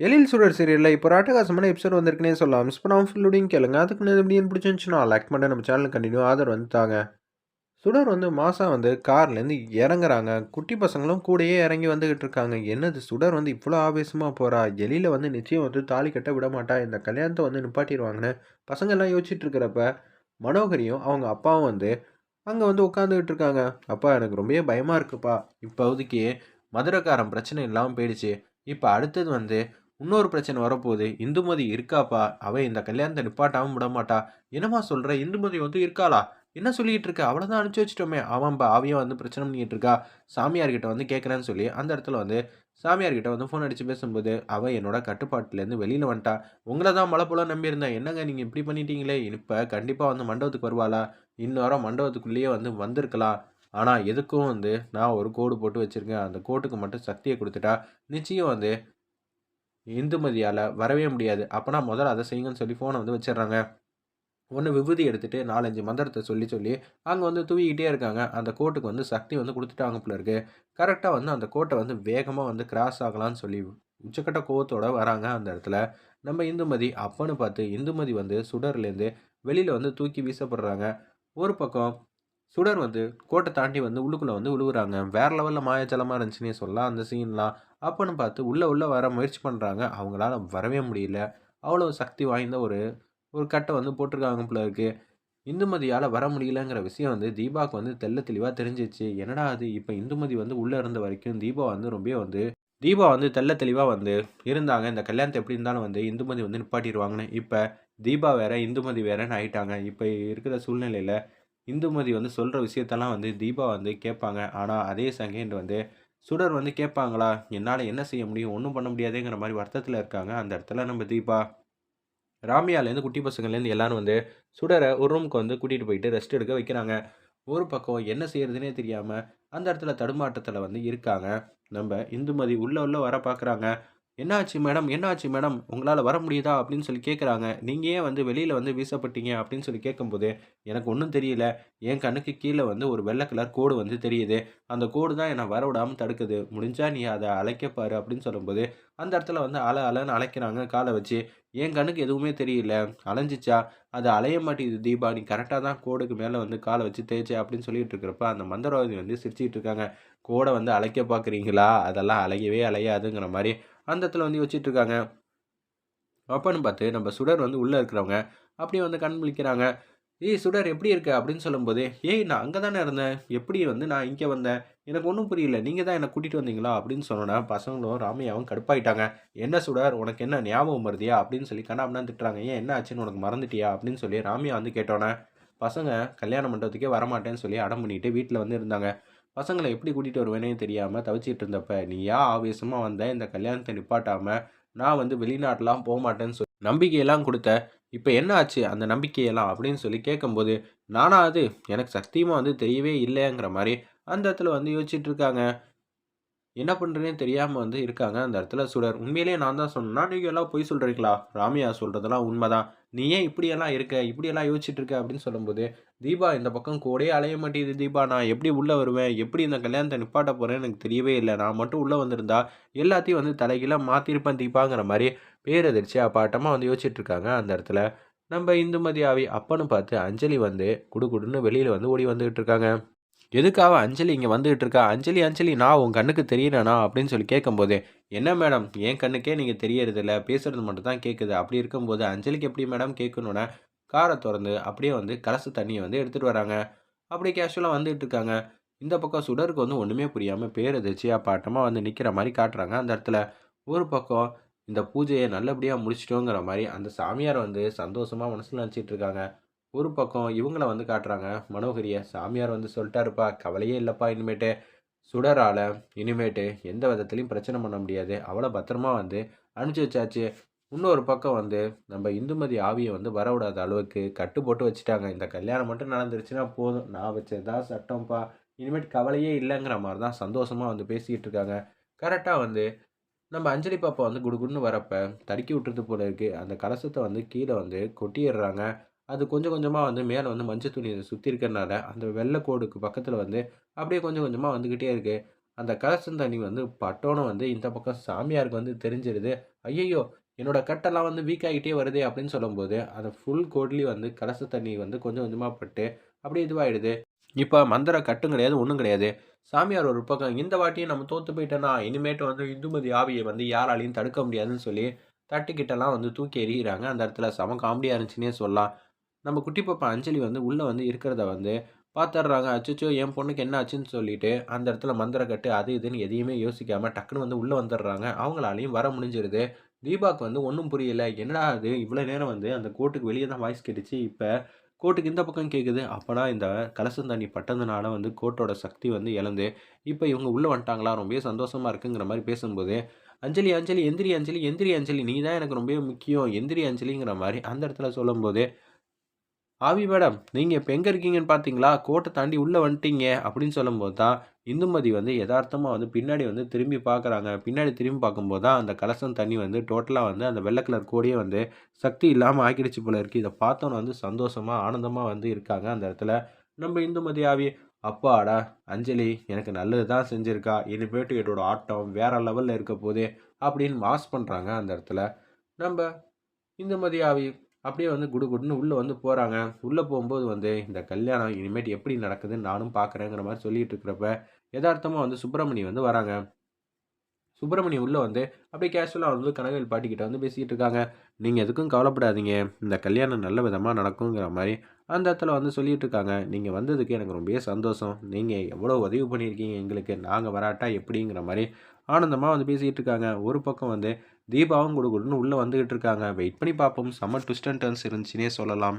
எழில் சுடர் சீரியலில் இப்போ ராட்டகாசமான எபிசோட் வந்திருக்குனே சொல்லலாம். மிஸ் பண்ணாமல் ஃபுல்லுடையும் கேளுங்க. அதுக்கு முன்னாடி எப்படின்னு பிடிச்சிருந்துச்சுன்னா லைக் பண்ண நம்ம சேனல் கண்டினியூ ஆதரவு வந்து தாங்க. சுடர் வந்து மாதம் வந்து கார்லேருந்து இறங்குறாங்க. குட்டி பசங்களும் கூடயே இறங்கி வந்துக்கிட்டு இருக்காங்க. என்னது சுடர் வந்து இவ்வளோ ஆவேசமாக போகிறா எலியில் வந்து நிச்சயம் வந்து தாலி கட்ட விட மாட்டா. இந்த கல்யாணத்தை வந்து நிப்பாட்டிடுவாங்கன்னு பசங்க எல்லாம் யோசிச்சுட்டு இருக்கிறப்ப மனோகரியும் அவங்க அப்பாவும் வந்து அங்கே வந்து உட்காந்துக்கிட்டு இருக்காங்க. அப்பா எனக்கு ரொம்பவே பயமாக இருக்குப்பா. இப்போதைக்கு மதுரைக்காரன் பிரச்சனை இல்லாமல் போயிடுச்சு. இப்போ அடுத்தது வந்து இன்னொரு பிரச்சனை வரப்போகுது. இந்துமதி இருக்காப்பா? அவ இந்த கல்யாணத்தை நிப்பாட்டாமல் விடமாட்டா. என்னம்மா சொல்கிற இந்துமதி வந்து இருக்காளா? என்ன சொல்லிகிட்டு இருக்க? அவளை தான் அனுப்பிச்சி வச்சிட்டோமே. அவன்பா அவையும் வந்து பிரச்சனை பண்ணிட்டு இருக்கா. சாமியார்கிட்ட வந்து கேட்குறேன்னு சொல்லி அந்த இடத்துல வந்து சாமியார்கிட்ட வந்து ஃபோன் அடித்து பேசும்போது அவள் என்னோட கட்டுப்பாட்டிலேருந்து வெளியில் வந்துட்டா. உங்களை தான் மழை போல நம்பியிருந்தேன் என்னங்க நீங்கள் இப்படி பண்ணிட்டீங்களே? இப்போ கண்டிப்பாக வந்து மண்டபத்துக்கு வருவாளா? இன்னொரு மண்டபத்துக்குள்ளேயே வந்து வந்திருக்கலாம் ஆனால் எதுக்கும் வந்து நான் ஒரு கோடு போட்டு வச்சுருக்கேன். அந்த கோட்டுக்கு மட்டும் சக்தியை கொடுத்துட்டா நிச்சயம் வந்து இந்துமதியால் வரவே முடியாது. அப்போனா முதல்ல அதை செய்யுங்கன்னு சொல்லி ஃபோனை வந்து வச்சிடுறாங்க. ஒன்று விபூதி எடுத்துகிட்டு நாலஞ்சு மந்திரத்தை சொல்லி சொல்லி அங்கே வந்து தூவிக்கிட்டே இருக்காங்க. அந்த கோட்டுக்கு வந்து சக்தி வந்து கொடுத்துட்டாங்க போல இருக்கு. கரெக்டாக வந்து அந்த கோட்டை வந்து வேகமாக வந்து கிராஸ் ஆகலான்னு சொல்லி உச்சக்கட்ட கோவத்தோடு வராங்க அந்த இடத்துல. நம்ம இந்துமதி அப்பன்னு பார்த்து இந்துமதி வந்து சுடர்லேருந்து வெளியில் வந்து தூக்கி வீசப்படுறாங்க. ஒரு பக்கம் சுடர் வந்து கோட்டை தாண்டி வந்து உள்ளுக்குள்ளே வந்து உழுவுறாங்க. வேற லெவலில் மாயாச்சலமாக இருந்துச்சுன்னே சொல்லலாம். அந்த சீன்லாம் அப்போன்னு பார்த்து உள்ளே உள்ளே வர முயற்சி பண்ணுறாங்க அவங்களால வரவே முடியல. அவ்வளோ சக்தி வாய்ந்த ஒரு ஒரு கட்டை வந்து போட்டிருக்காங்க போல இருக்குது இந்துமதியால் வர முடியலங்கிற விஷயம் வந்து தீபாவுக்கு வந்து தெல்ல தெளிவாக தெரிஞ்சிச்சு. என்னடா அது? இப்போ இந்துமதி வந்து உள்ளே இருந்த வரைக்கும் தீபா வந்து ரொம்ப வந்து தீபா வந்து தெல்ல தெளிவாக வந்து இருந்தாங்க. இந்த கல்யாணத்தை எப்படி இருந்தாலும் வந்து இந்துமதி வந்து நிப்பாட்டிடுவாங்கன்னு. இப்போ தீபா வேற இந்துமதி வேறன்னு ஆயிட்டாங்க. இப்போ இருக்கிற சூழ்நிலையில் இந்துமதி வந்து சொல்கிற விஷயத்தெல்லாம் வந்து தீபா வந்து கேட்பாங்க. ஆனால் அதே செகண்ட் வந்து சுடர் வந்து கேட்பாங்களா? என்னால் என்ன செய்ய முடியும்? ஒன்றும் பண்ண முடியாதுங்கிற மாதிரி வருத்தத்தில் இருக்காங்க அந்த இடத்துல நம்ம தீபா. ராமியாலேருந்து குட்டி பசங்கள்லேருந்து எல்லோரும் வந்து சுடரை ஒரு ரூமுக்கு வந்து கூட்டிகிட்டு போயிட்டு ரெஸ்ட் எடுக்க வைக்கிறாங்க. ஒரு பக்கம் என்ன செய்கிறதுனே தெரியாமல் அந்த இடத்துல தடுமாட்டத்தில் வந்து இருக்காங்க. நம்ம இந்துமதி உள்ளே உள்ளே வர பார்க்குறாங்க என்னாச்சு மேடம்? என்னாச்சு மேடம்? உங்களால் வர முடியுதா? அப்படின்னு சொல்லி கேட்குறாங்க நீங்கள் ஏன் வந்து வெளியில் வந்து வீசப்பட்டீங்க? அப்படின்னு சொல்லி கேட்கும்போது எனக்கு ஒன்றும் தெரியல. என் கண்ணுக்கு கீழே வந்து ஒரு வெள்ளை கலர் கோடு வந்து தெரியுது. அந்த கோடு தான் என்னை வர விடாமல் தடுக்குது. முடிஞ்சால் நீ அதை அழைக்கப்பாரு அப்படின்னு சொல்லும்போது அந்த இடத்துல வந்து அலை அலைன்னு அழைக்கிறாங்க காலை வச்சு. என் கண்ணுக்கு எதுவுமே தெரியல. அலைஞ்சிச்சா? அது அலைய மாட்டேங்குது தீபா. நீ கரெக்டாக தான் கோடுக்கு மேலே வந்து காலை வச்சு தேய்ச்சி அப்படின்னு சொல்லிட்டு இருக்கிறப்ப அந்த மந்திரவாதி வந்து சிரிச்சிட்டு இருக்காங்க. கோடை வந்து அழைக்க பார்க்குறீங்களா? அதெல்லாம் அலையவே அலையாதுங்கிற மாதிரி அந்த இடத்துல வந்து வச்சுட்டு இருக்காங்க அப்பன்னு பார்த்து நம்ம சுடர் வந்து உள்ளே இருக்கிறவங்க அப்படியே வந்து கண் முழிக்கிறாங்க. ஏய் சுடர் எப்படி இருக்க? அப்படின்னு சொல்லும்போது ஏய் நான் அங்கே தானே இருந்தேன். எப்படி வந்து நான் இங்கே வந்தேன்? எனக்கு ஒன்றும் புரியல. நீங்கள் தான் என்னை கூட்டிகிட்டு வந்தீங்களா? அப்படின்னு சொன்னோன்னா பசங்களும் ராமையாவும் கடுப்பாயிட்டாங்க. என்ன சுடர்? உனக்கு என்ன ஞாபகம் வருதியா? அப்படின்னு சொல்லி கண்ணாப்னா திட்டுறாங்க. ஏன் என்ன ஆச்சுன்னு உனக்கு மறந்துட்டியா? அப்படின்னு சொல்லி ராமியா வந்து கேட்டோன்னே பசங்க கல்யாண மண்டபத்துக்கே வரமாட்டேன்னு சொல்லி அடம் பண்ணிட்டு வீட்டில் வந்து இருந்தாங்க. பசங்களை எப்படி கூட்டிகிட்டு வருவேனே தெரியாமல் தவிச்சிட்டு இருந்தப்ப நீ ஏன் ஆவேசமாக வந்த? இந்த கல்யாணத்தை நிப்பாட்டாமல் நான் வந்து வெளிநாட்டெலாம் போக மாட்டேன்னு சொல்லி நம்பிக்கையெல்லாம் கொடுத்த இப்போ என்ன ஆச்சு? அந்த நம்பிக்கையெல்லாம்? அப்படின்னு சொல்லி கேட்கும்போது நானா அது எனக்கு சத்தியமாக வந்து தெரியவே இல்லைங்கிற மாதிரி அந்த இடத்துல வந்து யோசிச்சுட்டு இருக்காங்க. என்ன பண்ணுறதுன்னு தெரியாமல் வந்து இருக்காங்க அந்த இடத்துல சுடர். உண்மையிலேயே நான் தான் சொன்னா நீங்கள் எல்லாம் பொய் சொல்கிறீங்களா ராமியா சொல்கிறதெல்லாம் உண்மைதான். நீ ஏன் இப்படியெல்லாம் இருக்க? இப்படியெல்லாம் யோசிச்சுட்டு இருக்க? அப்படின்னு சொல்லும்போது தீபா இந்த பக்கம் கூடயே அலைய மாட்டேங்குது தீபா. நான் எப்படி உள்ளே வருவேன்? எப்படி இந்த கல்யாணத்தை நிப்பாட்ட போகிறேன்னு எனக்கு தெரியவே இல்லை. நான் மட்டும் உள்ளே வந்திருந்தா எல்லாத்தையும் வந்து தலைகீழாக மாற்றிருப்பேன் தீபாங்கிற மாதிரி பேரதிர்ச்சி அப்பாட்டமாக வந்து யோசிச்சுட்டு இருக்காங்க அந்த இடத்துல. நம்ம இந்துமதி ஆவி அப்பன்னு பார்த்து அஞ்சலி வந்து குடுகுடுன்னு வெளியில் வந்து ஓடி வந்துகிட்டு இருக்காங்க. எதுக்காக அஞ்சலி இங்கே வந்துகிட்டு இருக்கா? அஞ்சலி அஞ்சலி நான் உன் கண்ணுக்கு தெரியறேனா அப்படின்னு சொல்லி கேட்கும்போது என்ன மேடம்? என் கண்ணுக்கே நீங்கள் தெரியறதில்ல. பேசுறது மட்டும் தான் கேட்குது. அப்படி இருக்கும்போது அஞ்சலிக்கு எப்படி மேடம் கேட்கணுன்னா காரை திறந்து அப்படியே வந்து கலசு தண்ணியை வந்து எடுத்துகிட்டு வராங்க. அப்படி கேஷுவலாக வந்துகிட்டு இருக்காங்க. இந்த பக்கம் சுடருக்கு வந்து ஒன்றுமே புரியாமல் பேரதிர்ச்சியாக பாட்டமாக வந்து நிற்கிற மாதிரி காட்டுறாங்க. அந்த இடத்துல ஒரு பக்கம் இந்த பூஜையை நல்லபடியாக முடிச்சிட்டோங்கிற மாதிரி அந்த சாமியார் வந்து சந்தோஷமாக மனசில் நினச்சிட்டு இருக்காங்க. ஒரு பக்கம் இவங்கள வந்து காட்டுறாங்க. மனோகரிய சாமியார் வந்து சொல்லிட்டாருப்பா கவலையே இல்லைப்பா இனிமேட்டு. சுடரால் இனிமேட்டு எந்த விதத்துலையும் பிரச்சனை பண்ண முடியாது. அவளை பத்திரமா வந்து அனுப்பிச்சி வச்சாச்சு. இன்னொரு பக்கம் வந்து நம்ம இந்துமதி ஆவியை வந்து வரவிடாத அளவுக்கு கட்டு போட்டு வச்சுட்டாங்க. இந்த கல்யாணம் மட்டும் நடந்துருச்சுன்னா போதும். நான் வச்சதா சட்டம்ப்பா. இனிமேட்டு கவலையே இல்லைங்கிற மாதிரி தான் சந்தோஷமாக வந்து பேசிக்கிட்டு இருக்காங்க. கரெக்டாக வந்து நம்ம அஞ்சலி பாப்பா வந்து குடுகுடுன்னு வரப்ப தடுக்கி விட்டுறது போல இருக்குது அந்த கலசத்தை வந்து கீழே வந்து கொட்டிடுறாங்க. அது கொஞ்சம் கொஞ்சமாக வந்து மேலே வந்து மஞ்சள் துணி சுற்றி இருக்கிறனால அந்த வெள்ளை கோடுக்கு பக்கத்தில் வந்து அப்படியே கொஞ்சம் கொஞ்சமாக வந்துக்கிட்டே இருக்குது அந்த கலசம் தண்ணி வந்து பட்டோன்னு வந்து இந்த பக்கம் சாமியாருக்கு வந்து தெரிஞ்சிருது. ஐயையோ! என்னோட கட்டெல்லாம் வந்து வீக் ஆகிட்டே வருதே அப்படின்னு சொல்லும்போது அதை ஃபுல் கோட்லேயும் வந்து கலச தண்ணி வந்து கொஞ்சம் கொஞ்சமாக பட்டு அப்படியே இதுவாகிடுது இப்போ மந்திர கட்டும் கிடையாது ஒன்றும் கிடையாது. சாமியார் ஒரு பக்கம் இந்த வாட்டியும் நம்ம தோற்று போயிட்டோன்னா இனிமேட்டு வந்து இந்துமதி ஆவியை வந்து யாராலையும் தடுக்க முடியாதுன்னு சொல்லி தட்டுக்கிட்டலாம் வந்து தூக்கி எறிகிறாங்க. அந்த இடத்துல செம காமெடியாக இருந்துச்சுன்னே சொல்லலாம். நம்ம குட்டி பாப்பா அஞ்சலி வந்து உள்ளே வந்து இருக்கிறத வந்து பார்த்துட்றாங்க அச்சச்சோ என் பொண்ணுக்கு என்ன ஆச்சுன்னு சொல்லிட்டு அந்த இடத்துல மந்திர கட்டு அது இதுன்னு எதையுமே யோசிக்காமல் டக்குன்னு வந்து உள்ளே வந்துடுறாங்க. அவங்களாலையும் வர முடிஞ்சிருது. தீபாக்கு வந்து ஒன்றும் புரியல. என்னடா அது இவ்வளோ நேரம் வந்து அந்த கோர்ட்டுக்கு வெளியே தான் வாய்ஸ் கேட்டுச்சு. இப்போ கோர்ட்டுக்கு இந்த பக்கம் கேட்குது அப்போனா இந்த கலசம் தண்ணி பட்டதுனால வந்து கோட்டோட சக்தி வந்து இழந்து இப்போ இவங்க உள்ளே வந்துட்டாங்களா? ரொம்பவே சந்தோஷமாக இருக்குங்கிற மாதிரி பேசும்போது அஞ்சலி அஞ்சலி எந்திரி அஞ்சலி எந்திரி அஞ்சலி நீ தான் எனக்கு ரொம்பவே முக்கியம். எந்திரி அஞ்சலிங்கிற மாதிரி அந்த இடத்துல சொல்லும்போது ஆவி மேடம் நீங்கள் இப்போ எங்கே இருக்கீங்கன்னு பார்த்தீங்களா கோட்டை தாண்டி உள்ளே வந்துட்டீங்க அப்படின்னு சொல்லும்போது தான் இந்துமதி வந்து யதார்த்தமாக வந்து பின்னாடி வந்து திரும்பி பார்க்குறாங்க பின்னாடி திரும்பி பார்க்கும்போது தான் அந்த கலசம் தண்ணி வந்து டோட்டலாக வந்து அந்த வெள்ளை கலர் கோடியே வந்து சக்தி இல்லாமல் ஆக்கிடுச்சு போல இருக்குது இதை பார்த்தோன்னு வந்து சந்தோஷமாக ஆனந்தமாக வந்து இருக்காங்க அந்த இடத்துல. நம்ம இந்துமதி ஆவி அப்பாடா அஞ்சலி எனக்கு நல்லது தான் செஞ்சுருக்கா. இனிமேட்டு என்னோட ஆட்டம் வேறு லெவலில் இருக்க போதே அப்படின்னு மாஸ் பண்ணுறாங்க அந்த இடத்துல. நம்ம இந்துமதி ஆவி அப்படியே வந்து குடு குடுன்னு உள்ளே வந்து போகிறாங்க உள்ளே போகும்போது வந்து இந்த கல்யாணம் இனிமேட்டு எப்படி நடக்குதுன்னு நானும் பார்க்குறேங்கிற மாதிரி சொல்லிகிட்டு இருக்கிறப்ப யதார்த்தமாக வந்து சுப்பிரமணி வந்து வராங்க. சுப்பிரமணியம் உள்ளே வந்து அப்படியே கேஷுவலாக வந்து கனகவேல் பாட்டிக்கிட்ட வந்து பேசிக்கிட்டு இருக்காங்க. நீங்கள் எதுக்கும் கவலைப்படாதீங்க. இந்த கல்யாணம் நல்ல விதமாக நடக்குங்கிற மாதிரி அந்த இடத்துல வந்து சொல்லிகிட்டு இருக்காங்க. நீங்கள் வந்ததுக்கு எனக்கு ரொம்பவே சந்தோஷம். நீங்கள் எவ்வளோ உதவி பண்ணியிருக்கீங்க எங்களுக்கு. நாங்கள் வராட்டா எப்படிங்கிற மாதிரி ஆனந்தமாக வந்து பேசிக்கிட்டு இருக்காங்க. ஒரு பக்கம் வந்து தீபாவும் குடுகுடுன்னு உள்ளே வந்துக்கிட்டு இருக்காங்க. வெயிட் பண்ணி பார்ப்போம். செம்ம ட்விஸ்ட் அண்ட் டர்ன்ஸ் இருந்துச்சுன்னே சொல்லலாம்.